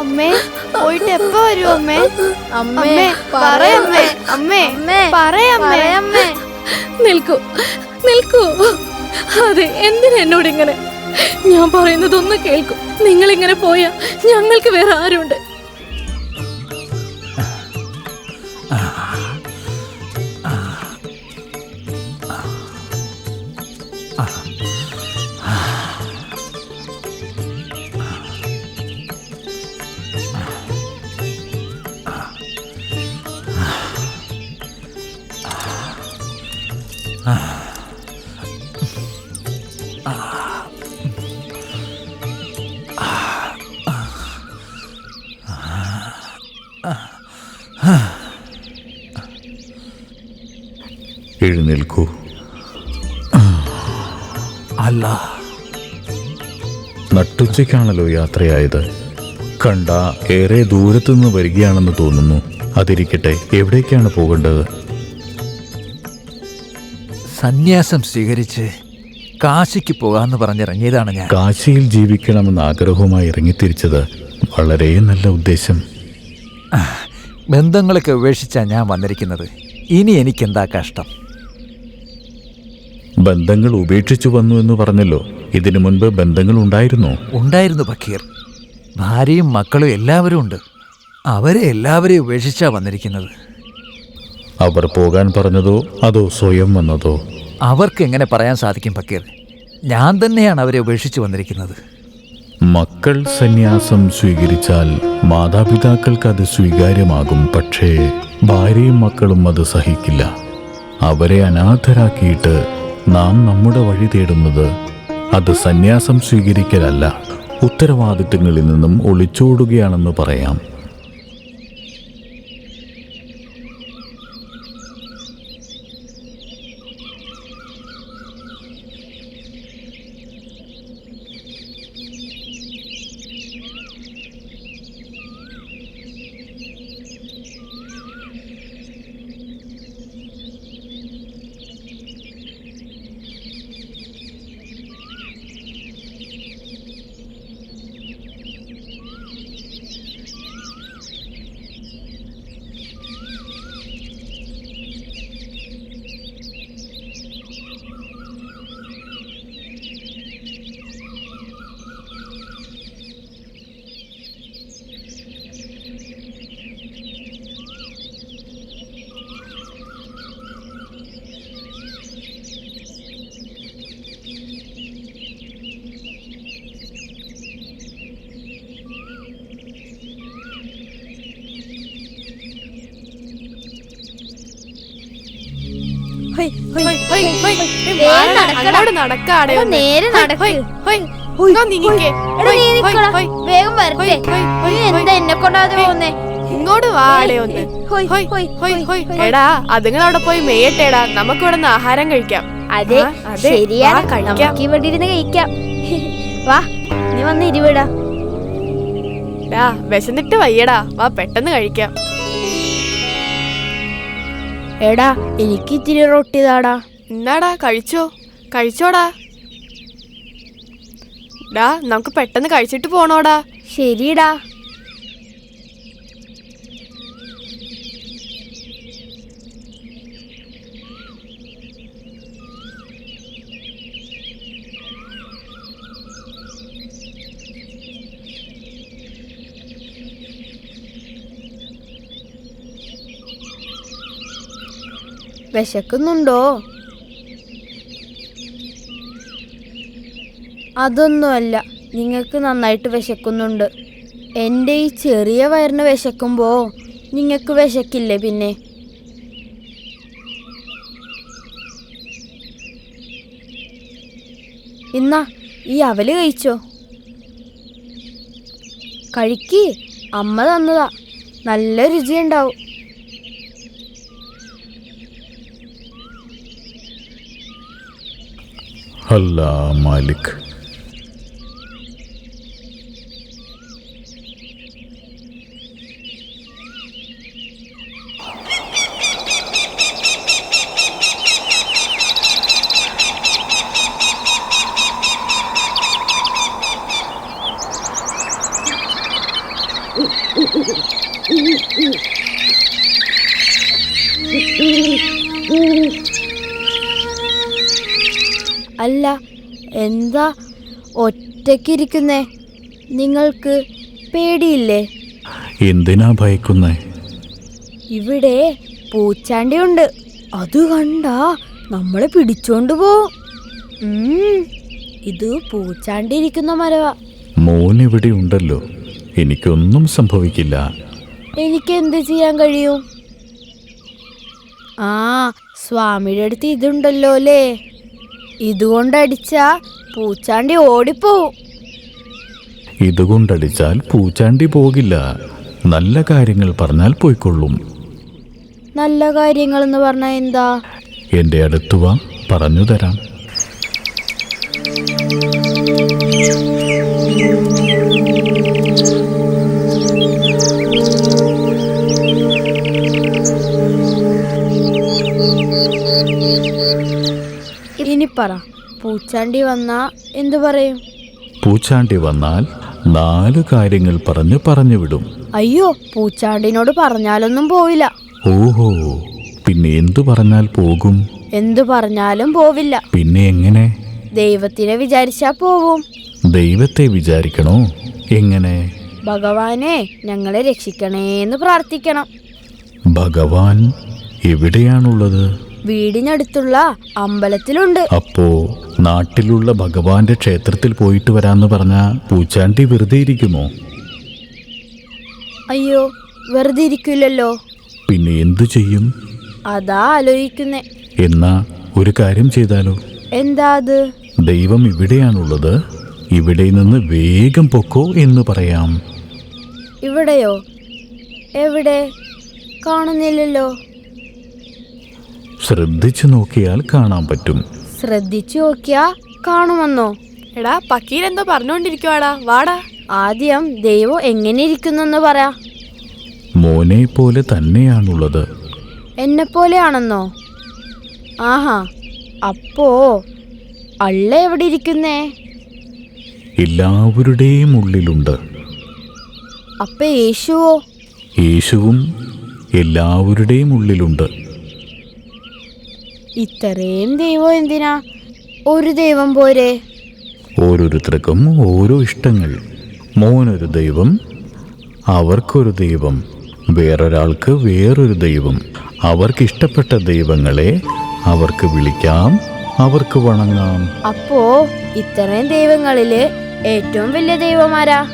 അമ്മേ പോയിട്ട് എപ്പോ വരും അമ്മേ അമ്മേ പറയമ്മേ അമ്മേ അമ്മേ, പറയമ്മേ പറയമ്മേ. നിൽക്കൂ നിൽക്കൂ അതെ എന്തിനാ എന്നോട് ഇങ്ങനെ ഞാൻ പറയുന്നതൊന്ന് കേൾക്കും നിങ്ങൾ ഇങ്ങനെ പോയാ ഞങ്ങൾക്ക് വേറെ ആരുണ്ട് എഴുന്നേൽക്കൂ അല്ല നട്ടുച്ചയ്ക്കാണല്ലോ യാത്രയായത്. കണ്ട ഏറെ ദൂരത്തുനിന്ന് വരികയാണെന്ന് തോന്നുന്നു. അതിരിക്കട്ടെ എവിടേക്കാണ് പോകേണ്ടത്? സന്യാസം സ്വീകരിച്ച് കാശിക്ക് പോകാന്ന് പറഞ്ഞിറങ്ങിയതാണ് ഞാൻ. കാശിയിൽ ജീവിക്കണമെന്ന ആഗ്രഹവുമായി ഇറങ്ങിത്തിരിച്ചത് വളരെ നല്ല ഉദ്ദേശം. ബന്ധങ്ങളൊക്കെ ഉപേക്ഷിച്ചാണ് ഞാൻ വന്നിരിക്കുന്നത്. ഇനി എനിക്കെന്താ കഷ്ടം? ബന്ധങ്ങൾ ഉപേക്ഷിച്ചു വന്നു എന്ന് പറഞ്ഞല്ലോ. ഇതിനു മുൻപ് ബന്ധങ്ങൾ ഉണ്ടായിരുന്നു? ഉണ്ടായിരുന്നു ബക്കീർ. ഭാര്യയും മക്കളും എല്ലാവരും ഉണ്ട്. അവരെ എല്ലാവരെയും ഉപേക്ഷിച്ചാ വന്നിരിക്കുന്നത്. അവർ പോകാൻ പറഞ്ഞതോ അതോ സ്വയം വന്നതോ? അവർക്ക് എങ്ങനെ പറയാൻ സാധിക്കും ബക്കീർ? ഞാൻ തന്നെയാണ് അവരെ ഉപേക്ഷിച്ചു വന്നിരിക്കുന്നത്. മക്കൾ സന്യാസം സ്വീകരിച്ചാൽ മാതാപിതാക്കൾക്ക് അത് സ്വീകാര്യമാകും പക്ഷേ ഭാര്യയും മക്കളും അത് സഹിക്കില്ല. അവരെ അനാഥരാക്കിയിട്ട് നാം നമ്മുടെ വഴി തേടുന്നത് അത് സന്യാസം സ്വീകരിക്കലല്ല ഉത്തരവാദിത്തങ്ങളിൽ നിന്നും ഒളിച്ചോടുകയാണെന്ന് പറയാം. നിക്കടാ ഹൊയ്, വേഗം വരട്ടെ നീ എന്താ എന്നെ കൊണ്ടാതെ ഇങ്ങോട്ട് വാടെ ഒന്ന്. എടാ അതുങ്ങൾ അവിടെ പോയി മേയട്ടേടാ നമുക്ക് ഇവിടെ നിന്ന് ആഹാരം കഴിക്കാം അതെ. ശരിയാണ് കഴിക്കാം. നമുക്ക് ഇവിടെ ഇരുന്ന് കഴിക്കാം വാ നീ വന്ന് ഇരുവിടാ വിശന്നിട്ട് വയ്യടാ വാ പെട്ടെന്ന് കഴിക്കാം എടാ എനിക്ക് ഇത്തിരി റൊട്ടി താടാ എന്നാടാ കഴിച്ചോ. കഴിച്ചോടാ. ഡാ നമുക്ക് പെട്ടെന്ന് കഴിച്ചിട്ട് പോണോടാ. ശരിടാ വിശക്കുന്നുണ്ടോ? അതൊന്നുമല്ല. നിങ്ങൾക്ക് നന്നായിട്ട് വിശക്കുന്നുണ്ട്. എന്റെ ഈ ചെറിയ വയറിന് വിശക്കുമ്പോൾ നിങ്ങൾക്ക് വിശക്കില്ലേ പിന്നെ? ഇന്നാ ഈ അവൽ കഴിച്ചോ? കഴിക്ക്. അമ്മ തന്നതാ. നല്ല രുചിയുണ്ടാവും. അല്ല മാലിക് അല്ല എന്താ ഒറ്റയ്ക്കിരിക്കുന്നേ നിങ്ങൾക്ക് പേടിയില്ലേ? എന്തിനാ ഭയക്കുന്നേ? ഇവിടെ പൂച്ചാണ്ടിയുണ്ട്. അത് കണ്ടാ നമ്മളെ പിടിച്ചോണ്ട് പോവും ഇത് പൂച്ചാണ്ടിരിക്കുന്ന മരവ. മരവാ മോൻ ഇവിടെ ഉണ്ടല്ലോ എനിക്കൊന്നും സംഭവിക്കില്ല. എനിക്ക് എന്ത് ചെയ്യാൻ കഴിയും? ആ സ്വാമിയുടെ അടുത്ത് ഇതുണ്ടല്ലോ അല്ലേ? ഇതുകൊണ്ടടിച്ചാ പൂച്ചാണ്ടി ഓടിപ്പോവും. ഇതുകൊണ്ടടിച്ചാൽ പൂച്ചാണ്ടി പോകില്ല. നല്ല കാര്യങ്ങൾ പറഞ്ഞാൽ പോയിക്കൊള്ളും. നല്ല കാര്യങ്ങൾ എന്ന് പറഞ്ഞാൽ എന്താ? എന്റെ അടുത്തു വാ പറഞ്ഞു തരാം. ഇനി പറ. പൂച്ചാണ്ടി വന്നാ എന്തു പറയും? പൂച്ചാണ്ടി വന്നാൽ നാല് കാര്യങ്ങൾ പറഞ്ഞു പറഞ്ഞു വിടും. അയ്യോ പൂച്ചാണ്ടിനോട് പറഞ്ഞാലൊന്നും പോവില്ല. ഓഹോ പിന്നെ എന്തു പറഞ്ഞാൽ പോകും? എന്തു പറഞ്ഞാലും പോവില്ല. പിന്നെ എങ്ങനെ? ദൈവത്തിനെ വിചാരിച്ചാ പോവും. ദൈവത്തെ വിചാരിക്കണോ? എങ്ങനെ? ഭഗവാനെ ഞങ്ങളെ രക്ഷിക്കണേന്ന് പ്രാർത്ഥിക്കണം. ഭഗവാൻ എവിടെയാണുള്ളത്? വീടിനടുത്തുള്ള അമ്പലത്തിലുണ്ട്. അപ്പോ നാട്ടിലുള്ള ഭഗവാന്റെ ക്ഷേത്രത്തിൽ പോയിട്ട് വരാന്ന് പറഞ്ഞ പൂച്ചാണ്ടി വെറുതെ ഇരിക്കുമോ? അയ്യോ വെറുതെ ഇരിക്കില്ലല്ലോ പിന്നെ എന്തു ചെയ്യും? അതാ ആലോചിക്കുന്നേ. എന്നാ ഒരു കാര്യം ചെയ്താലോ? എന്താ അത്? ദൈവം ഇവിടെയാണുള്ളത്. ഇവിടെ നിന്ന് വേഗം പൊക്കോ എന്ന് പറയാം. ഇവിടെയോ? എവിടെ? കാണുന്നില്ലല്ലോ. ശ്രദ്ധിച്ചു നോക്കിയാൽ കാണാൻ പറ്റും. ശ്രദ്ധിച്ചു നോക്കിയാ കാണുമെന്നോ? എടാ പക്കീർ എന്തോ പറഞ്ഞുകൊണ്ടിരിക്കുവാടാ. വാടാ. ആദ്യം ദൈവം എങ്ങനെ ഇരിക്കുന്നെന്ന് പറ. മോനെ പോലെ തന്നെയാണുള്ളത്. എന്നെ പോലെയാണെന്നോ ആഹാ അപ്പോ അള്ള എവിടെ ഇരിക്കുന്നേ? എല്ലാവരുടെയും ഉള്ളിലുണ്ട്. അപ്പൊ യേശുവോ? യേശുവും എല്ലാവരുടെയും ഉള്ളിലുണ്ട്. ഇത്രയും ദൈവം എന്തിനാ? ഒരു ദൈവം പോരെ. ഓരോരുത്തർക്കും ഓരോ ഇഷ്ടങ്ങൾ. മോനൊരു ദൈവം അവർക്കൊരു ദൈവം വേറൊരാൾക്ക് വേറൊരു ദൈവം. അവർക്ക് ഇഷ്ടപ്പെട്ട ദൈവങ്ങളെ അവർക്ക് വിളിക്കാം അവർക്ക് വണങ്ങാം. അപ്പോ ഇത്രയും ദൈവങ്ങളിൽ ഏറ്റവും വലിയ ദൈവമാരാ?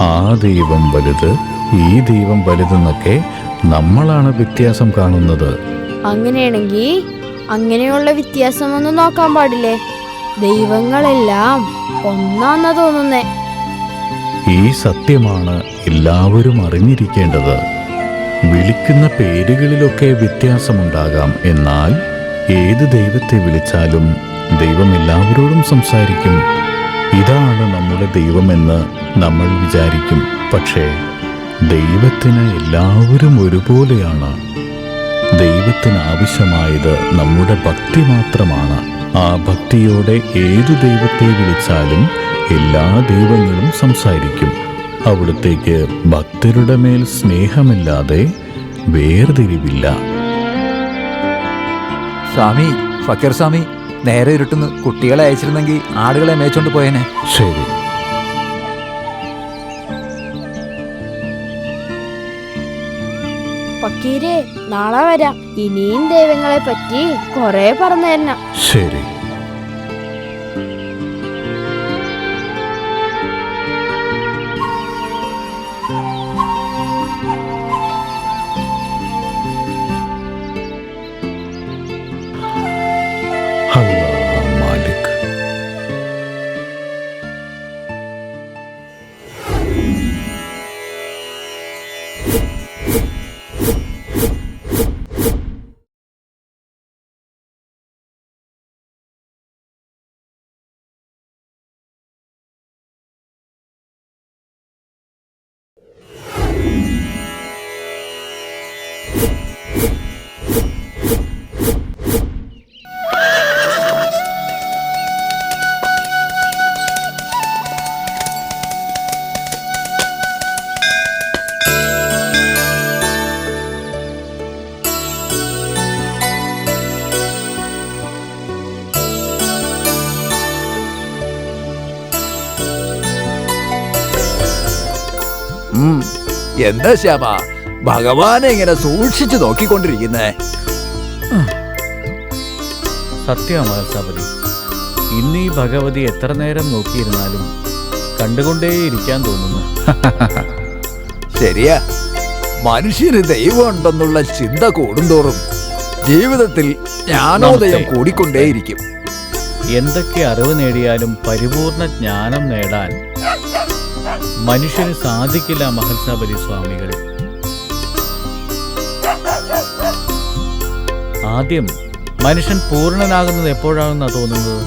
ആ ദൈവം വലുത് ഈ ദൈവം വലുതെന്നൊക്കെ നമ്മളാണ് വ്യത്യാസം കാണുന്നത്. അങ്ങനെയാണെങ്കിൽ അങ്ങനെയുള്ള വ്യത്യാസമൊന്നും നോക്കാൻ പാടില്ലേ? ദൈവങ്ങളെല്ലാം ഒന്നാന്ന തോന്നുന്നേ. ഈ സത്യമാണ് എല്ലാവരും അറിഞ്ഞിരിക്കേണ്ടത്. വിളിക്കുന്ന പേരുകളിലൊക്കെ വ്യത്യാസമുണ്ടാകാം. എന്നാൽ ഏത് ദൈവത്തെ വിളിച്ചാലും ദൈവം എല്ലാവരോടും സംസാരിക്കും. ഇതാണ് നമ്മുടെ ദൈവമെന്ന് നമ്മൾ വിചാരിക്കും. പക്ഷേ ദൈവത്തിന് എല്ലാവരും ഒരുപോലെയാണ്. ദൈവത്തിന് ആവശ്യമായത് നമ്മുടെ ഭക്തി മാത്രമാണ്. ആ ഭക്തിയോടെ ഏതു ദൈവത്തെ വിളിച്ചാലും എല്ലാ ദൈവങ്ങളും സംസാരിക്കും. അവിടത്തേക്ക് ഭക്തരുടെ മേൽ സ്നേഹമില്ലാതെ വേർതിരിവില്ല. സ്വാമി ഫക്കീർ സ്വാമി നേരെ ഇരുട്ടുന്നു. കുട്ടികളെ അയച്ചിരുന്നെങ്കിൽ ആടുകളെ മേച്ചോണ്ട് പോയേനെ. ശരി. പക്കീരെ നാളെ വരാം. ഇനിയും ദൈവങ്ങളെ പറ്റി കൊറേ പറഞ്ഞു തരണം. ശരി. എന്താ ശ്യാമ? ഭഗവാനെ ഇങ്ങനെ സൂക്ഷിച്ചു നോക്കിക്കൊണ്ടിരിക്കുന്നേ? സത്യമാസാപതി ഇന്ന് ഈ ഭഗവതി എത്ര നേരം നോക്കിയിരുന്നാലും കണ്ടുകൊണ്ടേയിരിക്കാൻ തോന്നുന്നു. ശരിയാ. മനുഷ്യന് ദൈവമുണ്ടെന്നുള്ള ചിന്ത കൂടുന്തോറും ജീവിതത്തിൽ ജ്ഞാനോദയം. കൂടിക്കൊണ്ടേയിരിക്കും. എന്തൊക്കെ അറിവ് നേടിയാലും പരിപൂർണ ജ്ഞാനം നേടാൻ മനുഷ്യന് സാധിക്കില്ല മഹത്സാബലി സ്വാമികൾ ആദ്യം മനുഷ്യൻ പൂർണനാകുന്നത് എപ്പോഴാണെന്നാ തോന്നുന്നത്?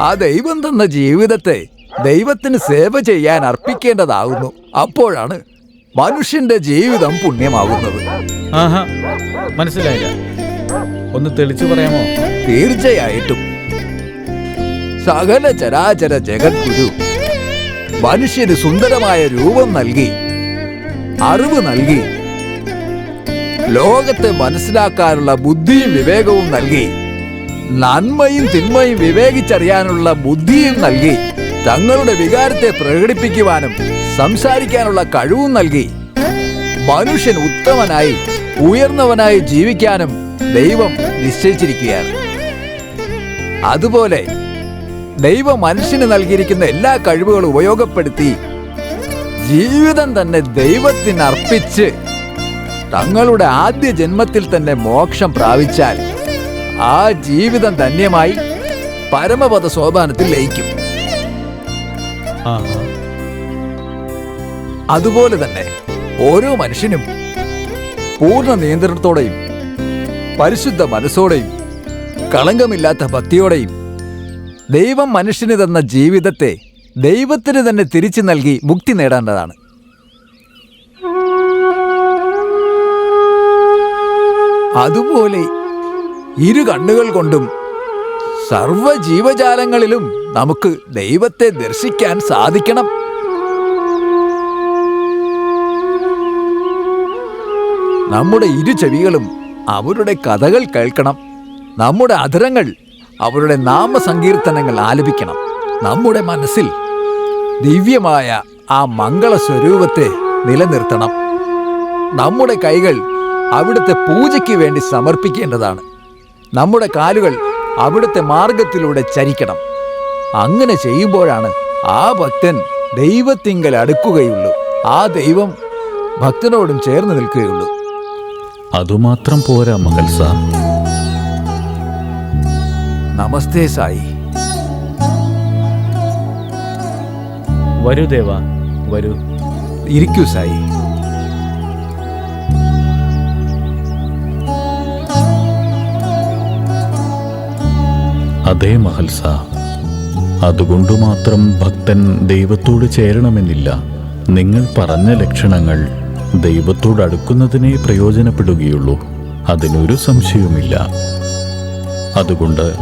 ആ ദൈവം തന്ന ജീവിതത്തെ ദൈവത്തിന് സേവ ചെയ്യാൻ അർപ്പിക്കേണ്ടതാകുന്നു. അപ്പോഴാണ് മനുഷ്യന്റെ ജീവിതം പുണ്യമാകുന്നത്. ആഹാ മനസ്സിലായില്ല. ഒന്ന് തെളിച്ചു പറയാമോ? തീർച്ചയായിട്ടും. സകല ചരാചര ജഗദ്ഗുരു മനുഷ്യന് സുന്ദരമായ രൂപം നൽകി അറിവ് നൽകി ലോകത്തെ മനസ്സിലാക്കാനുള്ള ബുദ്ധിയും വിവേകവും നൽകി നന്മയും തിന്മയും വിവേകിച്ചറിയാനുള്ള ബുദ്ധിയും നൽകി തങ്ങളുടെ വികാരത്തെ പ്രകടിപ്പിക്കുവാനും സംസാരിക്കാനുള്ള കഴിവും നൽകി. മനുഷ്യൻ ഉത്തമനായി ഉയർന്നവനായി ജീവിക്കാനും ദൈവം നിശ്ചയിച്ചിരിക്കുകയാണ്. അതുപോലെ ദൈവം മനുഷ്യന് നൽകിയിരിക്കുന്ന എല്ലാ കഴിവുകളും ഉപയോഗപ്പെടുത്തി ജീവിതം തന്നെ ദൈവത്തിന് അർപ്പിച്ച് തങ്ങളുടെ ആദ്യ ജന്മത്തിൽ തന്നെ മോക്ഷം പ്രാപിച്ചാൽ ആ ജീവിതം ധന്യമായി പരമപദ സോപാനത്തിൽ ലയിക്കും. അതുപോലെ തന്നെ ഓരോ മനുഷ്യനും പൂർണ നിയന്ത്രണത്തോടെയും പരിശുദ്ധ മനസ്സോടെയും കളങ്കമില്ലാത്ത ഭക്തിയോടെയും ദൈവം മനുഷ്യന് തന്ന ജീവിതത്തെ ദൈവത്തിന് തന്നെ തിരിച്ചു നൽകി മുക്തി നേടേണ്ടതാണ്. അതുപോലെ ഇരു കണ്ണുകൾ കൊണ്ടും സർവ ജീവജാലങ്ങളിലും നമുക്ക് ദൈവത്തെ ദർശിക്കാൻ സാധിക്കണം. നമ്മുടെ ഇരു ചെവികളും അവരുടെ കഥകൾ കേൾക്കണം. നമ്മുടെ അധരങ്ങൾ അവരുടെ നാമസങ്കീർത്തനങ്ങൾ ആലപിക്കണം. നമ്മുടെ മനസ്സിൽ ദിവ്യമായ ആ മംഗള സ്വരൂപത്തെ നിലനിർത്തണം. നമ്മുടെ കൈകൾ അവിടുത്തെ പൂജയ്ക്ക് വേണ്ടി സമർപ്പിക്കേണ്ടതാണ്. നമ്മുടെ കാലുകൾ അവിടുത്തെ മാർഗത്തിലൂടെ ചരിക്കണം. അങ്ങനെ ചെയ്യുമ്പോഴാണ് ആ ഭക്തൻ ദൈവത്തിങ്കൽ അടുക്കുകയുള്ളൂ. ആ ദൈവം ഭക്തനോടും ചേർന്ന് നിൽക്കുകയുള്ളൂ. അതുമാത്രം പോരാ മഹൽസ നമസ്തേ സായി. വരൂ ദേവ വരൂ. ഇരിക്കൂ സായി. അതേ മഹൽസ അതുകൊണ്ടു മാത്രം ഭക്തൻ ദൈവത്തോട് ചേരണമെന്നില്ല. നിങ്ങൾ പറഞ്ഞ ലക്ഷണങ്ങൾ ദൈവത്തോട് അടുക്കുന്നതിനെ പ്രയോജനപ്പെടുകയുള്ളൂ. അതിനൊരു സംശയവുമില്ല. അതുകൊണ്ട്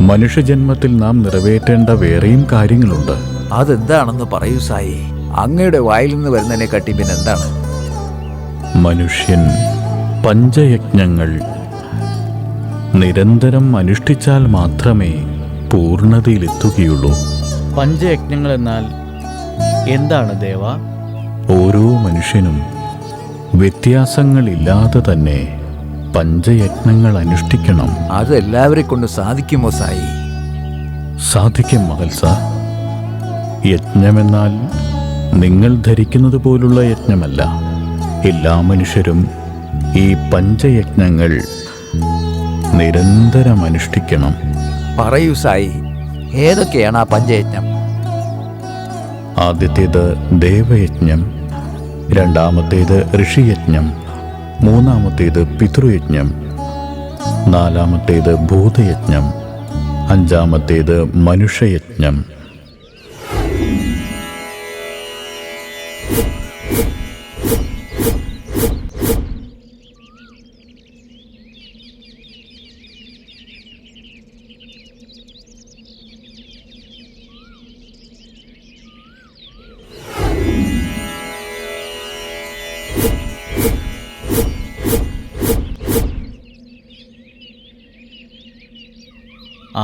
മനുഷ്യജന്മത്തിൽ നാം നിറവേറ്റേണ്ട വേറെയും കാര്യങ്ങളുണ്ട്. അതെന്താണെന്ന് പറയൂ സായി. അങ്ങയുടെ വായിൽ നിന്ന് വരുന്നതിനെ കട്ടി പിന്നെ എന്താണ് മനുഷ്യൻ പഞ്ചയജ്ഞങ്ങൾ നിരന്തരം അനുഷ്ഠിച്ചാൽ മാത്രമേ പൂർണതയിലെത്തുകയുള്ളൂ. പഞ്ചയജ്ഞങ്ങൾ എന്നാൽ എന്താണ് ദേവ? ഓരോ മനുഷ്യനും വ്യത്യാസങ്ങളില്ലാതെ തന്നെ പഞ്ചയജ്ഞങ്ങൾ അനുഷ്ഠിക്കണം. അത് എല്ലാവരെ കൊണ്ട് സാധിക്കുമോ സായി? സാധിക്കും മഹൽസ യജ്ഞമെന്നാൽ നിങ്ങൾ ധരിക്കുന്നത് പോലുള്ള യജ്ഞമല്ല. എല്ലാ മനുഷ്യരും ഈ പഞ്ചയജ്ഞങ്ങൾ നിരന്തരം അനുഷ്ഠിക്കണം. പറയൂ സായി ഏതൊക്കെയാണ് ആ പഞ്ചയജ്ഞം ആദ്യത്തേത് ദേവയജ്ഞം രണ്ടാമത്തേത് ഋഷിയജ്ഞം മൂന്നാമത്തേത് പിതൃയജ്ഞം നാലാമത്തേത് ഭൂതയജ്ഞം അഞ്ചാമത്തേത് മനുഷ്യയജ്ഞം.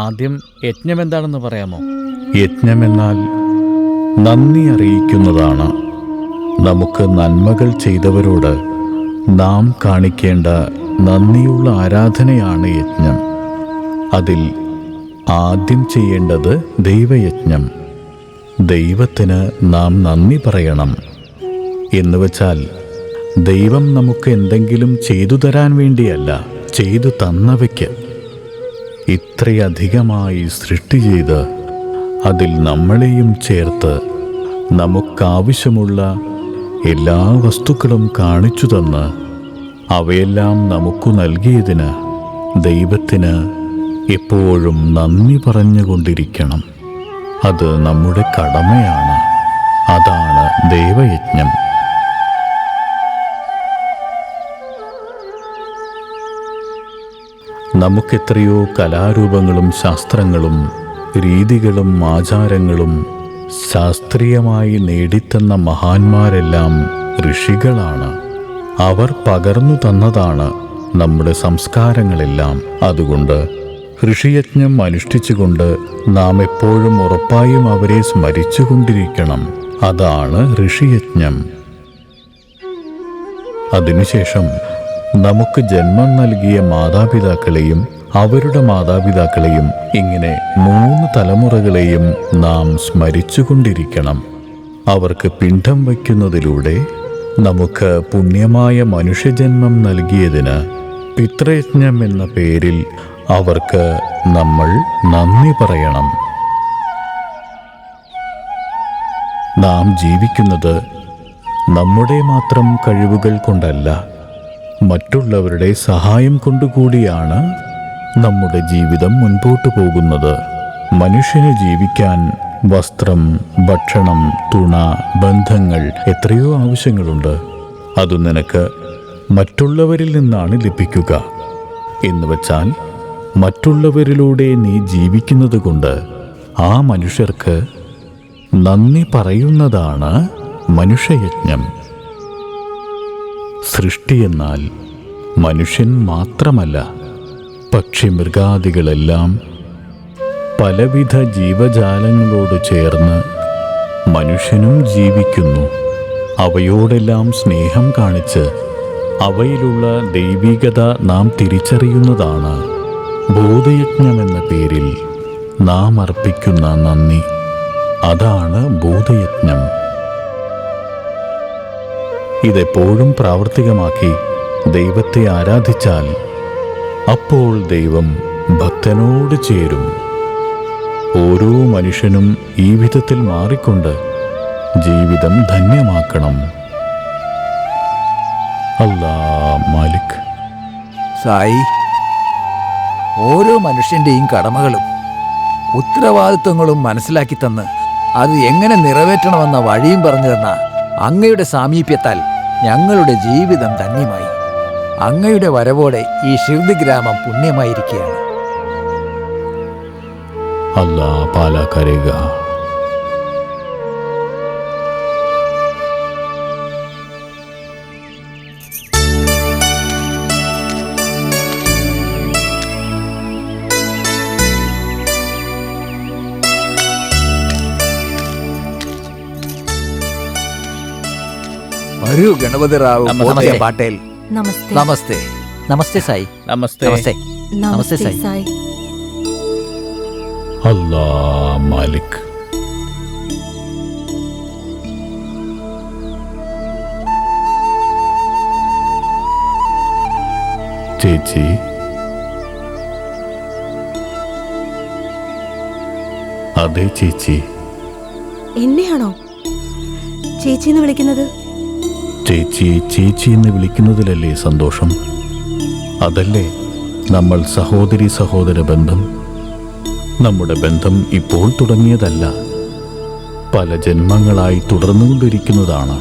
ആദ്യം യജ്ഞം എന്താണെന്ന് പറയാമോ? യജ്ഞമെന്നാൽ നന്ദി അറിയിക്കുന്നതാണ്. നമുക്ക് നന്മകൾ ചെയ്തവരോട് നാം കാണിക്കേണ്ട നന്ദിയുള്ള ആരാധനയാണ് യജ്ഞം. അതിൽ ആദ്യം ചെയ്യേണ്ടത് ദൈവയജ്ഞം. ദൈവത്തിന് നാം നന്ദി പറയണം. എന്നുവച്ചാൽ ദൈവം നമുക്ക് എന്തെങ്കിലും ചെയ്തു തരാൻ വേണ്ടിയല്ല ചെയ്തു തന്നവയ്ക്ക്. ഇത്രയധികമായി സൃഷ്ടി ചെയ്ത് അതിൽ നമ്മളെയും ചേർത്ത് നമുക്കാവശ്യമുള്ള എല്ലാ വസ്തുക്കളും കാണിച്ചു തന്ന് അവയെല്ലാം നമുക്ക് നൽകിയതിന് ദൈവത്തിന് എപ്പോഴും നന്ദി പറഞ്ഞുകൊണ്ടിരിക്കണം. അത് നമ്മുടെ കടമയാണ്. അതാണ് ദൈവയജ്ഞം. നമുക്കെത്രയോ കലാരൂപങ്ങളും ശാസ്ത്രങ്ങളും രീതികളും ആചാരങ്ങളും ശാസ്ത്രീയമായി നേടിത്തന്ന മഹാന്മാരെല്ലാം ഋഷികളാണ്. അവർ പകർന്നു തന്നതാണ് നമ്മുടെ സംസ്കാരങ്ങളെല്ലാം. അതുകൊണ്ട് ഋഷിയജ്ഞം അനുഷ്ഠിച്ചുകൊണ്ട് നാം എപ്പോഴും ഉറപ്പായും അവരെ സ്മരിച്ചുകൊണ്ടിരിക്കണം. അതാണ് ഋഷിയജ്ഞം. അതിനുശേഷം നമുക്ക് ജന്മം നൽകിയ മാതാപിതാക്കളെയും അവരുടെ മാതാപിതാക്കളെയും ഇങ്ങനെ മൂന്ന് തലമുറകളെയും നാം സ്മരിച്ചുകൊണ്ടിരിക്കണം. അവർക്ക് പിണ്ഡം വയ്ക്കുന്നതിലൂടെ നമുക്ക് പുണ്യമായ മനുഷ്യജന്മം നൽകിയതിന് പിത്രയജ്ഞം എന്ന പേരിൽ അവർക്ക് നമ്മൾ നന്ദി പറയണം. നാം ജീവിക്കുന്നത് നമ്മുടെ മാത്രം കഴിവുകൾ കൊണ്ടല്ല. മറ്റുള്ളവരുടെ സഹായം കൊണ്ടുകൂടിയാണ് നമ്മുടെ ജീവിതം മുൻപോട്ട് പോകുന്നത്. മനുഷ്യന് ജീവിക്കാൻ വസ്ത്രം ഭക്ഷണം തുണ ബന്ധങ്ങൾ എത്രയോ ആവശ്യങ്ങളുണ്ട്. അത് നിനക്ക് മറ്റുള്ളവരിൽ നിന്നാണ് ലഭിക്കുക. എന്ന് വച്ചാൽ മറ്റുള്ളവരിലൂടെ നീ ജീവിക്കുന്നത് കൊണ്ട് ആ മനുഷ്യർക്ക് നന്ദി പറയുന്നതാണ് മനുഷ്യയജ്ഞം. സൃഷ്ടി എന്നാൽ മനുഷ്യൻ മാത്രമല്ല. പക്ഷി മൃഗാദികളെല്ലാം പലവിധ ജീവജാലങ്ങളോട് ചേർന്ന് മനുഷ്യനും ജീവിക്കുന്നു. അവയോടെല്ലാം സ്നേഹം കാണിച്ച് അവയിലുള്ള ദൈവികത നാം തിരിച്ചറിയുന്നതാണ്. ബോധയജ്ഞമെന്ന പേരിൽ നാം അർപ്പിക്കുന്ന നന്ദി. അതാണ് ബോധയജ്ഞം. ഇതെപ്പോഴും പ്രാവർത്തികമാക്കി ദൈവത്തെ ആരാധിച്ചാൽ അപ്പോൾ ദൈവം ഭക്തനോട് ചേരും. ഓരോ മനുഷ്യനും ഈ വിധത്തിൽ മാറിക്കൊണ്ട് ജീവിതം ധന്യമാക്കണം. അല്ലാ മാലിക്. സായി ഓരോ മനുഷ്യന്റെയും കടമകളും ഉത്തരവാദിത്വങ്ങളും മനസ്സിലാക്കി തന്ന് അത് എങ്ങനെ നിറവേറ്റണമെന്ന വഴിയും പറഞ്ഞു തന്ന അങ്ങയുടെ സാമീപ്യത്താൽ ഞങ്ങളുടെ ജീവിതം ധന്യമായി. അങ്ങയുടെ വരവോടെ ഈ ഷിർദി ഗ്രാമം പുണ്യമായിരിക്കുകയാണ്. അല്ലാ പാലാ കരേഗ വരൂ ഗണപതി റാവു. പാട്ടേൽ. നമസ്തേ. നമസ്തേ. നമസ്തേ സായി. നമസ്തേ. നമസ്തേ നമസ്തേ സായി. സായി. അല്ലാ മാലിക്. ചേച്ചി. അതെ ചേച്ചി. എന്നെയാണോ? ചേച്ചി എന്ന് വിളിക്കുന്നത്? ചേച്ചിയെ ചേച്ചി എന്ന് വിളിക്കുന്നതിലല്ലേ സന്തോഷം? അതല്ലേ നമ്മൾ സഹോദരി സഹോദര ബന്ധം? നമ്മുടെ ബന്ധം ഇപ്പോൾ തുടങ്ങിയതല്ല. പല ജന്മങ്ങളായി തുടർന്നുകൊണ്ടിരിക്കുന്നതാണ്.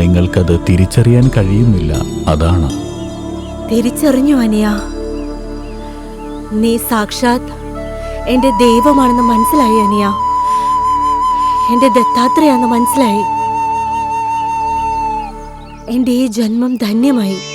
നിങ്ങൾക്കത് തിരിച്ചറിയാൻ കഴിയുന്നില്ല അതാണ്. തിരിച്ചറിഞ്ഞു അനിയ. നീ സാക്ഷാത് എന്റെ ദൈവമാണെന്ന് മനസ്സിലായി അനിയ. എന്റെ ദത്താത്രയാണെന്ന് മനസ്സിലായി. എന്റെ ഈ ജന്മം ധന്യമായി.